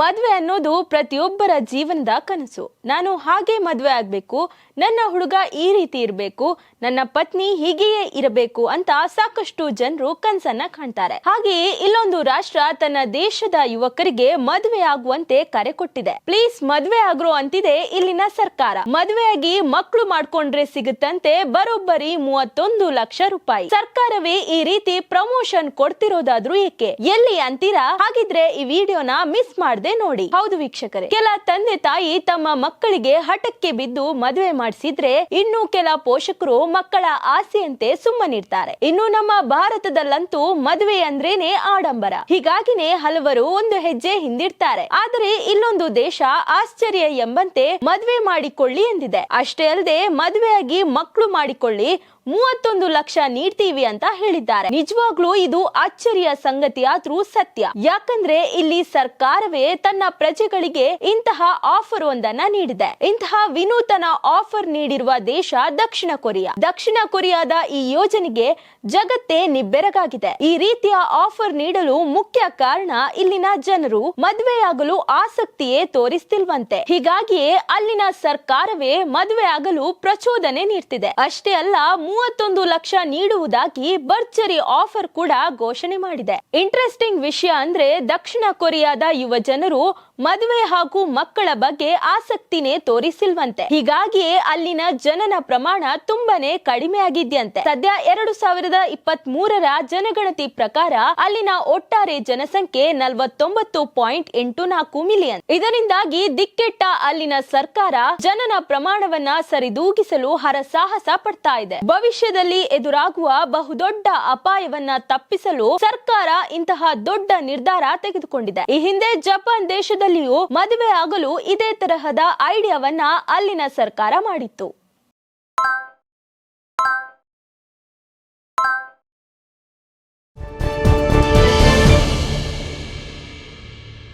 ಮದ್ವೆ ಅನ್ನೋದು ಪ್ರತಿಯೊಬ್ಬರ ಜೀವನದ ಕನಸು. ನಾನು ಹಾಗೆ ಮದುವೆ ಆಗ್ಬೇಕು, ನನ್ನ ಹುಡುಗ ಈ ರೀತಿ ಇರಬೇಕು, ನನ್ನ ಪತ್ನಿ ಹೀಗೆಯೇ ಇರಬೇಕು ಅಂತ ಸಾಕಷ್ಟು ಜನರು ಕನಸನ್ನ ಕಾಣ್ತಾರೆ. ಹಾಗೆಯೇ ಇಲ್ಲೊಂದು ರಾಷ್ಟ್ರ ತನ್ನ ದೇಶದ ಯುವಕರಿಗೆ ಮದುವೆ ಆಗುವಂತೆ ಕರೆ ಕೊಟ್ಟಿದೆ. ಪ್ಲೀಸ್ ಮದುವೆ ಆಗ್ರೋ ಅಂತಿದೆ ಇಲ್ಲಿನ ಸರ್ಕಾರ. ಮದುವೆಯಾಗಿ ಮಕ್ಕಳು ಮಾಡ್ಕೊಂಡ್ರೆ ಸಿಗುತ್ತಂತೆ ಬರೋಬ್ಬರಿ ಮೂವತ್ತೊಂದು ಲಕ್ಷ ರೂಪಾಯಿ. ಸರ್ಕಾರವೇ ಈ ರೀತಿ ಪ್ರಮೋಷನ್ ಕೊಡ್ತಿರೋದಾದ್ರೂ ಏಕೆ? ಎಲ್ಲಿ ಅಂತೀರಾ? ಹಾಗಿದ್ರೆ ಈ ವಿಡಿಯೋನ ಮಿಸ್ ಮಾಡದೆ ನೋಡಿ. ಹೌದು ವೀಕ್ಷಕರೇ. ಕೆಲ ತಂದೆ ತಾಯಿ ತಮ್ಮ ಮಕ್ಕಳಿಗೆ ಹಠಕ್ಕೆ ಬಿದ್ದು ಮದುವೆ ಮಾಡಿಸಿದ್ರೆ ಇನ್ನು ಕೆಲ ಪೋಷಕರು ಮಕ್ಕಳ ಆಸೆಯಂತೆ ಸುಮ್ಮನಿರ್ತಾರೆ. ಇನ್ನು ನಮ್ಮ ಭಾರತದಲ್ಲಂತೂ ಮದುವೆ ಅಂದ್ರೇನೆ ಆಡಂಬರ. ಹೀಗಾಗಿನೇ ಹಲವರು ಒಂದು ಹೆಜ್ಜೆ ಹಿಂದಿಡ್ತಾರೆ. ಆದರೆ ಇಲ್ಲೊಂದು ದೇಶ ಆಶ್ಚರ್ಯ ಎಂಬಂತೆ ಮದುವೆ ಮಾಡಿಕೊಳ್ಳಿ ಎಂದಿದೆ. ಅಷ್ಟೇ ಅಲ್ಲದೆ ಮದುವೆಯಾಗಿ ಮಕ್ಕಳು ಮಾಡಿಕೊಳ್ಳಿ ಮೂವತ್ತೊಂದು ಲಕ್ಷ ನೀಡ್ತೀವಿ ಅಂತ ಹೇಳಿದ್ದಾರೆ. ನಿಜವಾಗ್ಲೂ ಇದು ಅಚ್ಚರಿಯ ಸಂಗತಿ ಆದ್ರೂ ಸತ್ಯ. ಯಾಕಂದ್ರೆ ಇಲ್ಲಿ ಸರ್ಕಾರವೇ ತನ್ನ ಪ್ರಜೆಗಳಿಗೆ ಇಂತಹ ಆಫರ್ ಒಂದನ್ನ ನೀಡಿದೆ. ಇಂತಹ ವಿನೂತನ ಆಫರ್ ನೀಡಿರುವ ದೇಶ ದಕ್ಷಿಣ ಕೊರಿಯಾ. ದಕ್ಷಿಣ ಕೊರಿಯಾದ ಈ ಯೋಜನೆಗೆ ಜಗತ್ತೇ ನಿಬ್ಬೆರಗಾಗಿದೆ. ಈ ರೀತಿಯ ಆಫರ್ ನೀಡಲು ಮುಖ್ಯ ಕಾರಣ ಇಲ್ಲಿನ ಜನರು ಮದುವೆಯಾಗಲು ಆಸಕ್ತಿಯೇ ತೋರಿಸ್ತಿಲ್ವಂತೆ. ಹೀಗಾಗಿಯೇ ಅಲ್ಲಿನ ಸರ್ಕಾರವೇ ಮದುವೆ ಆಗಲು ಪ್ರಚೋದನೆ ನೀಡ್ತಿದೆ. ಅಷ್ಟೇ ಅಲ್ಲ, ಮೂವತ್ತೊಂದು ಲಕ್ಷ ನೀಡುವುದಾಗಿ ಭರ್ಜರಿ ಆಫರ್ ಕೂಡ ಘೋಷಣೆ ಮಾಡಿದೆ. ಇಂಟ್ರೆಸ್ಟಿಂಗ್ ವಿಷಯ ಅಂದ್ರೆ ದಕ್ಷಿಣ ಕೊರಿಯಾದ ಯುವ ಜನರು ಮದುವೆ ಹಾಗೂ ಮಕ್ಕಳ ಬಗ್ಗೆ ಆಸಕ್ತಿನೇ ತೋರಿಸಿಲ್ವಂತೆ. ಹೀಗಾಗಿಯೇ ಅಲ್ಲಿನ ಜನನ ಪ್ರಮಾಣ ತುಂಬಾನೇ ಕಡಿಮೆ ಆಗಿದ್ಯಂತೆ ಸದ್ಯ ಎರಡು ಸಾವಿರದ ಇಪ್ಪತ್ತ್ ಮೂರರ ಜನಗಣತಿ ಪ್ರಕಾರ ಅಲ್ಲಿನ ಒಟ್ಟಾರೆ ಜನಸಂಖ್ಯೆ ನಲವತ್ತೊಂಬತ್ತು ಪಾಯಿಂಟ್ ಎಂಟು ನಾಲ್ಕು ಮಿಲಿಯನ್. ಇದರಿಂದಾಗಿ ದಿಕ್ಕೆಟ್ಟ ಅಲ್ಲಿನ ಸರ್ಕಾರ ಜನನ ಪ್ರಮಾಣವನ್ನ ಸರಿದೂಗಿಸಲು ಹರಸಾಹಸ ಪಡ್ತಾ ಇದೆ. ಭವಿಷ್ಯದಲ್ಲಿ ಎದುರಾಗುವ ಬಹುದೊಡ್ಡ ಅಪಾಯವನ್ನ ತಪ್ಪಿಸಲು ಸರ್ಕಾರ ಇಂತಹ ದೊಡ್ಡ ನಿರ್ಧಾರ ತೆಗೆದುಕೊಂಡಿದೆ. ಈ ಹಿಂದೆ ಜಪಾನ್ ದೇಶದಲ್ಲಿಯೂ ಮದುವೆ ಆಗಲು ಇದೇ ತರಹದ ಐಡಿಯಾವನ್ನ ಅಲ್ಲಿನ ಸರ್ಕಾರ ಮಾಡಿತ್ತು.